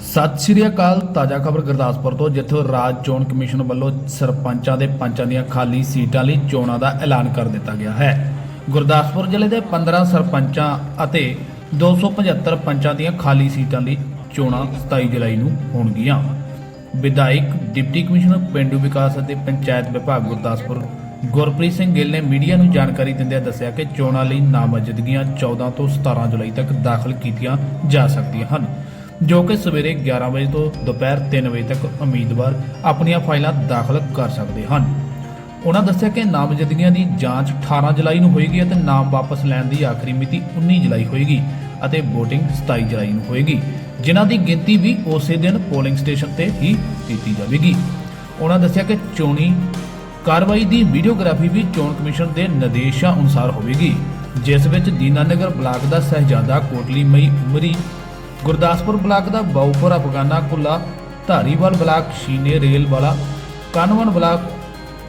ਸਤਿ ਸ਼੍ਰੀ ਅਕਾਲ, ਤਾਜ਼ਾ ਖਬਰ ਗੁਰਦਾਸਪੁਰ ਤੋਂ, ਜਿੱਥੇ ਰਾਜ ਚੋਣ ਕਮਿਸ਼ਨ ਵੱਲੋਂ ਸਰਪੰਚਾਂ ਦੇ ਪੰਚਾਂ ਦੀਆਂ ਖਾਲੀ ਸੀਟਾਂ ਲਈ ਚੋਣਾਂ ਦਾ ਐਲਾਨ ਕਰ ਦਿੱਤਾ ਗਿਆ ਹੈ। ਗੁਰਦਾਸਪੁਰ ਜ਼ਿਲ੍ਹੇ ਦੇ 15 ਸਰਪੰਚਾਂ ਅਤੇ 275 ਪੰਚਾਂ ਦੀਆਂ ਖਾਲੀ ਸੀਟਾਂ ਲਈ ਚੋਣਾਂ 27 ਜੁਲਾਈ ਨੂੰ ਹੋਣਗੀਆਂ। ਵਿਧਾਇਕ, ਡਿਪਟੀ ਕਮਿਸ਼ਨਰ, ਪਿੰਡੂ ਵਿਕਾਸ ਅਤੇ ਪੰਚਾਇਤ ਵਿਭਾਗ ਗੁਰਦਾਸਪੁਰ, ਗੁਰਪ੍ਰੀਤ ਸਿੰਘ ਗਿੱਲ ਨੇ ਮੀਡੀਆ ਨੂੰ ਜਾਣਕਾਰੀ ਦਿੰਦਿਆਂ ਦੱਸਿਆ ਕਿ ਚੋਣਾਂ ਲਈ ਨਾਮਜ਼ਦਗੀਆਂ 14 ਤੋਂ 17 ਜੁਲਾਈ ਤੱਕ ਦਾਖਲ ਕੀਤੀਆਂ ਜਾ ਸਕਦੀਆਂ ਹਨ। ਜੋ ਕਿ ਸਵੇਰੇ 11 ਵਜੇ ਤੋਂ ਦੁਪਹਿਰ 3 ਵਜੇ ਤੱਕ ਉਮੀਦਵਾਰ ਆਪਣੀਆਂ ਫਾਈਲਾਂ ਦਾਖਲ ਕਰ ਸਕਦੇ ਹਨ। ਉਹਨਾਂ ਦੱਸਿਆ ਕਿ ਨਾਮਜ਼ਦਗੀਆਂ ਦੀ ਜਾਂਚ 18 ਜੁਲਾਈ ਨੂੰ ਹੋਏਗੀ ਅਤੇ ਨਾਮ ਵਾਪਸ ਲੈਣ ਦੀ ਆਖਰੀ ਮਿਤੀ 19 ਜੁਲਾਈ ਹੋਏਗੀ ਅਤੇ VOTING 27 ਜੁਲਾਈ ਨੂੰ ਹੋਏਗੀ। ਜਿਨ੍ਹਾਂ ਦੀ ਗਿਣਤੀ ਵੀ ਉਸੇ ਦਿਨ ਪੋਲਿੰਗ ਸਟੇਸ਼ਨ ਤੇ ਹੀ ਕੀਤੀ ਜਾਵੇਗੀ। ਉਹਨਾਂ ਦੱਸਿਆ ਕਿ ਚੋਣੀ ਕਾਰਵਾਈ ਦੀ ਵੀਡੀਓਗ੍ਰਾਫੀ ਵੀ ਚੋਣ ਕਮਿਸ਼ਨ ਦੇ ਨਿਰਦੇਸ਼ਾਂ ਅਨੁਸਾਰ ਹੋਵੇਗੀ, ਜਿਸ ਵਿੱਚ ਦੀਨਾਨਗਰ ਬਲਾਕ ਦਾ ਸਹਿਜਾਦਾ ਕੋਟਲੀ ਮਈ ਉਮਰੀ ਗੁਰਦਾਸਪੁਰ ਬਲਾਕ ਦਾ Baupur Afgana Kulla, Dhariwal block Shine Rel Wala, Kanvan block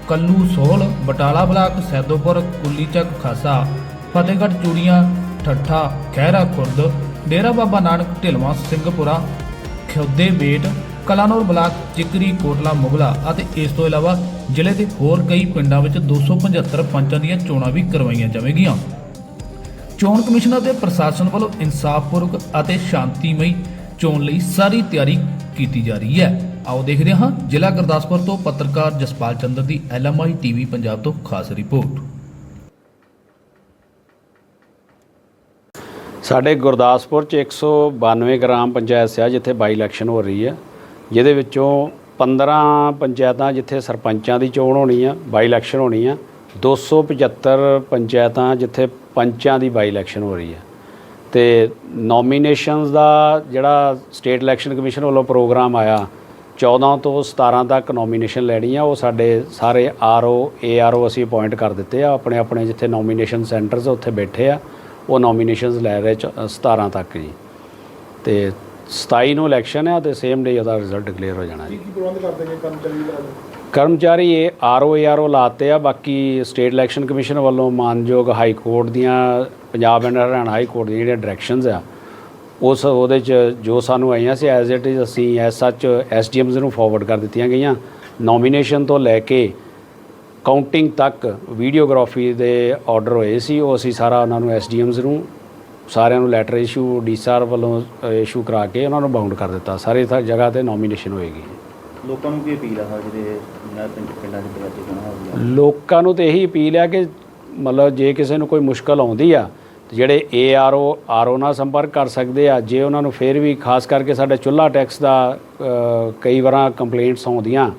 Kallu Sohal Batala block Saidopur Kullichak Khasa, Fatehgarh Churian, Thatha, Khaira Khurd, Dera Baba Nanak Dhilwan, Singhpura, Khiude Bet, Kalanaur block Chikri, Kotla Mugla ਅਤੇ ਇਸ ਤੋਂ ਇਲਾਵਾ ਜ਼ਿਲ੍ਹੇ ਦੇ ਹੋਰ ਕਈ ਪਿੰਡਾਂ ਵਿੱਚ 275 ਪੰਚਾਂ ਦੀਆਂ ਚੋਣਾਂ ਵੀ ਕਰਵਾਈਆਂ ਜਾਵੇਗੀਆਂ। ਚੋਣ ਕਮਿਸ਼ਨ ਅਤੇ ਪ੍ਰਸ਼ਾਸਨ ਵੱਲੋਂ ਇਨਸਾਫਪੂਰਵਕ ਅਤੇ ਸ਼ਾਂਤੀਮਈ ਚੋਣ ਲਈ ਸਾਰੀ ਤਿਆਰੀ ਕੀਤੀ ਜਾ ਰਹੀ ਹੈ। ਆਓ ਦੇਖਦੇ ਹਾਂ ਜ਼ਿਲ੍ਹਾ ਗੁਰਦਾਸਪੁਰ ਤੋਂ ਪੱਤਰਕਾਰ ਜਸਪਾਲ ਚੰਦਰ ਦੀ ਐਲਐਮਆਈ ਟੀਵੀ ਪੰਜਾਬ ਤੋਂ ਖਾਸ ਰਿਪੋਰਟ। ਸਾਡੇ ਗੁਰਦਾਸਪੁਰ ਚ 192 ਗ੍ਰਾਮ ਪੰਚਾਇਤ ਸਿਆ ਜਿੱਥੇ ਬਾਈ ਇਲੈਕਸ਼ਨ ਹੋ ਰਹੀ ਹੈ। ਜਿਹਦੇ ਵਿੱਚੋਂ 15 ਪੰਚਾਇਤਾਂ ਜਿੱਥੇ ਸਰਪੰਚਾਂ ਦੀ ਚੋਣ ਹੋਣੀ ਆ, ਬਾਈ ਇਲੈਕਸ਼ਨ ਹੋਣੀ ਆ 275 ਪੰਚਾਇਤਾਂ ਜਿੱਥੇ ਪੰਚਾਂ ਦੀ ਬਾਈ ਇਲੈਕਸ਼ਨ ਹੋ ਰਹੀ ਹੈ। ਤੇ ਨੋਮੀਨੇਸ਼ਨਸ ਦਾ ਜਿਹੜਾ ਸਟੇਟ ਇਲੈਕਸ਼ਨ ਕਮਿਸ਼ਨ ਵੱਲੋਂ ਪ੍ਰੋਗਰਾਮ ਆਇਆ 14 ਤੋਂ 17 ਤੱਕ ਨੋਮੀਨੇਸ਼ਨ ਲੈਣੀ ਆ ਉਹ ਸਾਡੇ ਸਾਰੇ ਆਰਓ ਏਆਰਓ ਅਸੀਂ ਅਪਾਇੰਟ ਕਰ ਦਿੱਤੇ ਆ। ਆਪਣੇ ਆਪਣੇ ਜਿੱਥੇ ਨੋਮੀਨੇਸ਼ਨ ਸੈਂਟਰਸ ਉੱਥੇ ਬੈਠੇ ਆ। ਉਹ ਨੋਮੀਨੇਸ਼ਨਸ ਲੈ ਰਹੇ ਚ- 17 ਤੱਕ ਜੀ। ਤੇ 27 ਨੂੰ ਇਲੈਕਸ਼ਨ ਆ ਤੇ ਸੇਮ ਡੇ ਉਹਦਾ ਰਿਜ਼ਲਟ ਡਿਕਲੇਅਰ ਹੋ ਜਾਣਾ ਜੀ। ਕੀ ਪ੍ਰਬੰਧ ਕਰਦੇ ਨੇ ਕਰਮਚਾਰੀ ਦਾ ਕਰਮਚਾਰੀ ਇਹ ਆਰਓ ਏਆਰਓ ਲਾਤੇ ਆ, ਬਾਕੀ ਸਟੇਟ ਇਲੈਕਸ਼ਨ ਕਮਿਸ਼ਨ ਵੱਲੋਂ ਮਾਨਯੋਗ ਹਾਈ ਕੋਰਟ ਦੀਆਂ, Punjab and Haryana high court ਦੀਆਂ ਜਿਹੜੀਆਂ ਡਾਇਰੈਕਸ਼ਨਸ ਆ, ਉਸ ਉਹਦੇ ਚ ਜੋ ਸਾਨੂੰ ਆਈਆਂ ਸੀ ਐਜ਼ ਇਟ ਇਜ਼ ਅਸੀਂ ਐਸ ਸੱਚ ਐਸਡੀਐਮਸ ਨੂੰ ਫਾਰਵਰਡ ਕਰ ਦਿੱਤੀਆਂ ਗਈਆਂ। ਨੋਮੀਨੇਸ਼ਨ ਤੋਂ ਲੈ ਕੇ ਕਾਊਂਟਿੰਗ ਤੱਕ ਵੀਡੀਓਗ੍ਰਾਫੀ ਦੇ ਆਰਡਰ ਹੋਏ ਸੀ, ਉਹ ਅਸੀਂ ਸਾਰਾ ਉਹਨਾਂ ਨੂੰ ਐਸਡੀਐਮਸ ਨੂੰ, ਸਾਰਿਆਂ ਨੂੰ ਲੈਟਰ ਇਸ਼ੂ ਡੀਸਆਰ ਵੱਲੋਂ ਇਸ਼ੂ ਕਰਾ ਕੇ ਉਹਨਾਂ ਨੂੰ ਬਾਉਂਡ ਕਰ ਦਿੱਤਾ। ਸਾਰੇ ਜਗ੍ਹਾ ਤੇ ਨੋਮੀਨੇਸ਼ਨ ਹੋਏਗੀ। ਲੋਕਾਂ ਨੂੰ ਕੀ ਅਪੀਲ ਆ ਜਿਹੜੇ ਪਿੰਡ ਪਿੰਡਾਂ 'ਚ ਪ੍ਰਵਾਸੀ ਚੋਣਾਂ ਹੋ ਰਹੀਆਂ ਲੋਕਾਂ ਨੂੰ ਤੇ ਇਹੀ ਅਪੀਲ ਹੈ ਕਿ ਮਤਲਬ ਜੇ ਕਿਸੇ ਨੂੰ ਕੋਈ ਮੁਸ਼ਕਲ ਆਉਂਦੀ ਆ ਤੇ ਜਿਹੜੇ ਏਆਰਓ ਆਰਓ ਨਾਲ ਸੰਪਰਕ ਕਰ ਸਕਦੇ ਆ ਜੇ ਉਹਨਾਂ ਨੂੰ ਫਿਰ ਵੀ ਖਾਸ ਕਰਕੇ ਸਾਡੇ ਚੁੱਲ੍ਹਾ ਟੈਕਸ ਦਾ ਅ, ਕਈ ਵਾਰਾਂ ਕੰਪਲੇਂਟਸ ਆਉਂਦੀਆਂ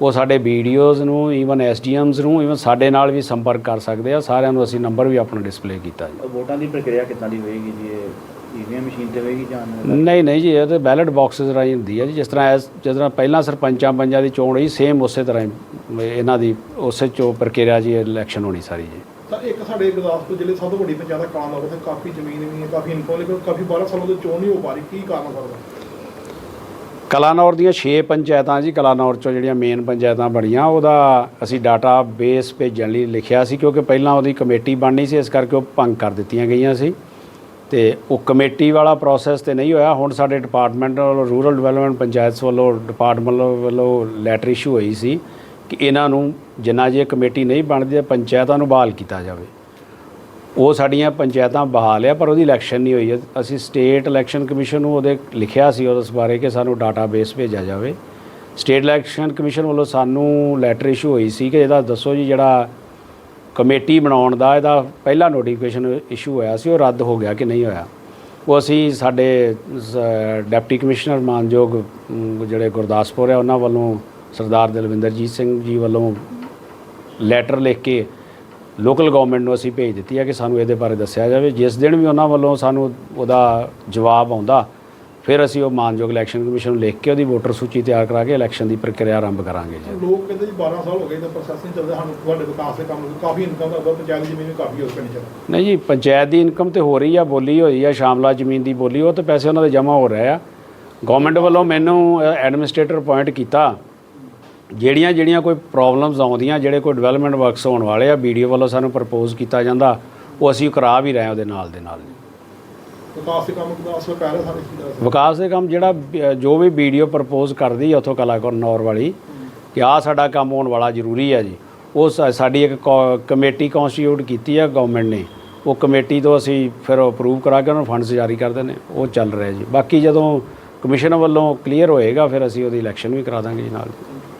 ਉਹ ਸਾਡੇ ਵੀਡੀਓਜ਼ ਨੂੰ ਈਵਨ ਐਸਡੀਐਮਸ ਨੂੰ ਈਵਨ ਸਾਡੇ ਨਾਲ ਵੀ ਸੰਪਰਕ ਕਰ ਸਕਦੇ ਆ ਸਾਰਿਆਂ ਨੂੰ ਅਸੀਂ ਨੰਬਰ ਵੀ ਆਪਣਾ ਡਿਸਪਲੇ ਕੀਤਾ ਜੀ। ਵੋਟਾਂ ਦੀ ਪ੍ਰਕਿਰਿਆ ਕਿੱਦਾਂ ਦੀ ਹੋਏਗੀ ਜੀ ਇਹ? ਈਵੀਐਮ ਮਸ਼ੀਨ ਤੇ ਹੋਏਗੀ ਜਾਂ ਨਹੀਂ ਨਹੀਂ ਜੀ ਇਹ ਤੇ ਬੈਲਟ ਬਾਕਸਸ ਰਾਹੀਂ ਹੁੰਦੀ ਹੈ ਜੀ। ਜਿਸ ਤਰ੍ਹਾਂ ਜਿਸ ਤਰ੍ਹਾਂ ਪਹਿਲਾਂ ਸਰਪੰਚਾਂ ਪੰਚਾਂ ਦੀ ਚੋਣ ਹੋਈ ਸੇਮ ਉਸੇ ਤਰ੍ਹਾਂ ਹੀ ਇਹਨਾਂ ਦੀ ਉਸੇ ਚੋ ਪ੍ਰਕਿਰਿਆ ਜੀ ਇਲੈਕਸ਼ਨ ਹੋਣੀ ਸਾਰੀ ਜੀ। ਤਾਂ ਇੱਕ ਸਾਡੇ ਗੁਰਦਾਸਪੁਰ ਜ਼ਿਲ੍ਹੇ ਸਭ ਤੋਂ ਵੱਡੀ ਪੰਚਾਇਤ ਕਾਲਾਂ ਦਾ ਉੱਥੇ ਕਾਫੀ ਜ਼ਮੀਨ ਵੀ ਹੈ ਕਾਫੀ ਇਨਕਮ ਲੇਕਿਨ ਕਾਫੀ 12 ਸਾਲਾਂ ਤੋਂ ਚੋਣ ਨਹੀਂ ਹੋ ਪਾ ਰਹੀ। ਕੀ ਕਾਰਨ ਕਰਦਾ ਕਲਾਨੌਰ ਦੀਆਂ 6 ਪੰਚਾਇਤਾਂ ਜੀ ਕਲਾਨੌਰ ਚੋਂ ਜਿਹੜੀਆਂ ਮੇਨ ਪੰਚਾਇਤਾਂ ਬਣੀਆਂ ਉਹਦਾ ਅਸੀਂ ਡਾਟਾ ਬੇਸ ਭੇਜਣ ਲਈ ਲਿਖਿਆ ਸੀ ਕਿਉਂਕਿ ਪਹਿਲਾਂ ਉਹਦੀ ਕਮੇਟੀ ਬਣਨੀ ਸੀ ਇਸ ਕਰਕੇ ਉਹ ਭੰਗ ਕਰ ਦਿੱਤੀਆਂ ਗਈਆਂ ਸੀ। ਤੇ ਉਹ ਕਮੇਟੀ ਵਾਲਾ ਪ੍ਰੋਸੈਸ ਤੇ ਨਹੀਂ ਹੋਇਆ। ਹੁਣ ਸਾਡੇ ਡਿਪਾਰਟਮੈਂਟ ਵੱਲੋਂ ਰੂਰਲ ਡਿਵੈਲਪਮੈਂਟ ਪੰਚਾਇਤਸ ਵੱਲੋਂ ਡਿਪਾਰਟਮੈਂਟ ਵੱਲੋਂ ਲੈਟਰ ਇਸ਼ੂ ਹੋਈ ਸੀ ਕਿ ਇਹਨਾਂ ਨੂੰ ਜਿੰਨਾ ਜੇ ਕਮੇਟੀ ਨਹੀਂ ਬਣਦੀ ਤਾਂ ਪੰਚਾਇਤਾਂ ਨੂੰ ਬਹਾਲ ਕੀਤਾ ਜਾਵੇ। ਉਹ ਸਾਡੀਆਂ ਪੰਚਾਇਤਾਂ ਬਹਾਲ ਆ, ਪਰ ਉਹਦੀ ਇਲੈਕਸ਼ਨ ਨਹੀਂ ਹੋਈ। ਅਸੀਂ ਸਟੇਟ ਇਲੈਕਸ਼ਨ ਕਮਿਸ਼ਨ ਨੂੰ ਉਹਦੇ ਲਿਖਿਆ ਸੀ ਉਸ ਬਾਰੇ ਕਿ ਸਾਨੂੰ ਡਾਟਾਬੇਸ ਭੇਜਿਆ ਜਾਵੇ। ਸਟੇਟ ਇਲੈਕਸ਼ਨ ਕਮਿਸ਼ਨ ਵੱਲੋਂ ਸਾਨੂੰ ਲੈਟਰ ਇਸ਼ੂ ਹੋਈ ਸੀ ਕਿ ਇਹਦਾ ਦੱਸੋ ਜੀ ਜਿਹੜਾ ਕਮੇਟੀ ਬਣਾਉਣ ਦਾ ਇਹਦਾ ਪਹਿਲਾ ਨੋਟੀਫਿਕੇਸ਼ਨ ਇਸ਼ੂ ਹੋਇਆ ਸੀ, ਉਹ ਰੱਦ ਹੋ ਗਿਆ ਕਿ ਨਹੀਂ ਹੋਇਆ। ਉਹ ਅਸੀਂ ਸਾਡੇ, ਸ- ਡਿਪਟੀ ਕਮਿਸ਼ਨਰ ਮਾਨਯੋਗ ਜਿਹੜੇ ਗੁਰਦਾਸਪੁਰ ਹੈ, ਉਹਨਾਂ ਵੱਲੋਂ ਸਰਦਾਰ ਦਲਵਿੰਦਰਜੀਤ ਸਿੰਘ ਜੀ ਵੱਲੋਂ ਲੈਟਰ ਲਿਖ ਕੇ ਲੋਕਲ ਗਵਰਨਮੈਂਟ ਨੂੰ ਅਸੀਂ ਭੇਜ ਦਿੱਤੀ ਹੈ ਕਿ ਸਾਨੂੰ ਇਹਦੇ ਬਾਰੇ ਦੱਸਿਆ ਜਾਵੇ। ਜਿਸ ਦਿਨ ਵੀ ਉਹਨਾਂ ਵੱਲੋਂ ਸਾਨੂੰ ਉਹਦਾ ਜਵਾਬ ਆਉਂਦਾ ਫਿਰ ਅਸੀਂ ਉਹ ਮਾਨਯੋਗ ਇਲੈਕਸ਼ਨ ਕਮਿਸ਼ਨ ਨੂੰ ਲਿਖ ਕੇ ਉਹਦੀ ਵੋਟਰ ਸੂਚੀ ਤਿਆਰ ਕਰਾ ਕੇ ਇਲੈਕਸ਼ਨ ਦੀ ਪ੍ਰਕਿਰਿਆ ਆਰੰਭ ਕਰਾਂਗੇ ਜੀ। ਲੋਕ ਕਹਿੰਦੇ ਜੀ 12 ਸਾਲ ਹੋ ਗਏ ਤਾਂ ਪ੍ਰੋਸੈਸ ਨਹੀਂ ਚੱਲਦਾ ਸਾਨੂੰ ਤੁਹਾਡੇ ਵਿਕਾਸ ਦੇ ਕੰਮ ਕਾਫੀ ਇਨਕਮ ਦਾ ਪੰਚਾਇਤ ਜ਼ਮੀਨ ਵੀ ਕਾਫੀ ਹੋ ਪਿੰਡ ਚ ਨਹੀਂ ਜੀ ਪੰਚਾਇਤ ਦੀ ਇਨਕਮ ਤੇ ਹੋ ਰਹੀ ਆ ਬੋਲੀ ਹੋਈ ਆ ਸ਼ਾਮਲਾ ਜ਼ਮੀਨ ਦੀ ਬੋਲੀ ਉਹ ਤੇ ਪੈਸੇ ਉਹਨਾਂ ਦੇ ਜਮ੍ਹਾਂ ਹੋ ਰਹੇ ਆ। ਗਵਰਨਮੈਂਟ ਵੱਲੋਂ ਮੈਨੂੰ ਐਡਮਿਨਿਸਟ੍ਰੇਟਰ ਅਪਾਇੰਟ ਕੀਤਾ। ਜਿਹੜੀਆਂ ਜਿਹੜੀਆਂ ਕੋਈ ਪ੍ਰੋਬਲਮਸ ਆਉਂਦੀਆਂ ਜਿਹੜੇ ਕੋਈ ਡਿਵੈਲਪਮੈਂਟ ਵਰਕਸ ਹੋਣ ਵਾਲੇ ਆ ਵੀਡੀਓ ਵੱਲੋਂ ਸਾਨੂੰ ਪ੍ਰਪੋਜ਼ ਕੀਤਾ ਜਾਂਦਾ ਉਹ ਅਸੀਂ ਕਰਾ ਵੀ ਰਹੇ ਉਹਦੇ ਨਾਲ ਦੇ ਨਾਲ ਵਿਕਾਸ ਦੇ ਕੰਮ ਦਾ ਅਸਲ ਪੈ ਰਿਹਾ ਸਾਰੇ ਚੀਜ਼ ਵਿਕਾਸ ਦੇ ਕੰਮ ਜਿਹੜਾ ਬ- ਜੋ ਵੀ ਵੀਡੀਓ ਪ੍ਰਪੋਜ਼ ਕਰਦੀ ਹੈ ਉਥੋਂ ਕਲਾਕਾਰ ਨੌਰ ਵਾਲੀ, ਕਿ ਆਹ ਸਾਡਾ ਕੰਮ ਹੋਣ ਵਾਲਾ ਜ਼ਰੂਰੀ ਆ ਜੀ। ਉਹ ਸਾ- ਸਾਡੀ ਇੱਕ ਕੌ- ਕਮੇਟੀ ਕਨਸਟੀਟਿਊਟ ਕੀਤੀ ਆ ਗਵਰਨਮੈਂਟ ਨੇ। ਉਹ ਕਮੇਟੀ ਤੋਂ ਅਸੀਂ ਫਿਰ ਅਪਰੂਵ ਕਰਾ ਕੇ ਉਹਨਾਂ ਨੂੰ ਫੰਡਸ ਜਾਰੀ ਕਰਦੇ ਨੇ ਉਹ ਚੱਲ ਰਿਹਾ ਜੀ। ਬਾਕੀ ਜਦੋਂ ਕਮਿਸ਼ਨ ਵੱਲੋਂ ਕਲੀਅਰ ਹੋਏਗਾ, ਫਿਰ ਅਸੀਂ ਉਹਦੀ ਇਲੈਕਸ਼ਨ ਵੀ ਕਰਾ ਦਾਂਗੇ ਜੀ ਨਾਲ।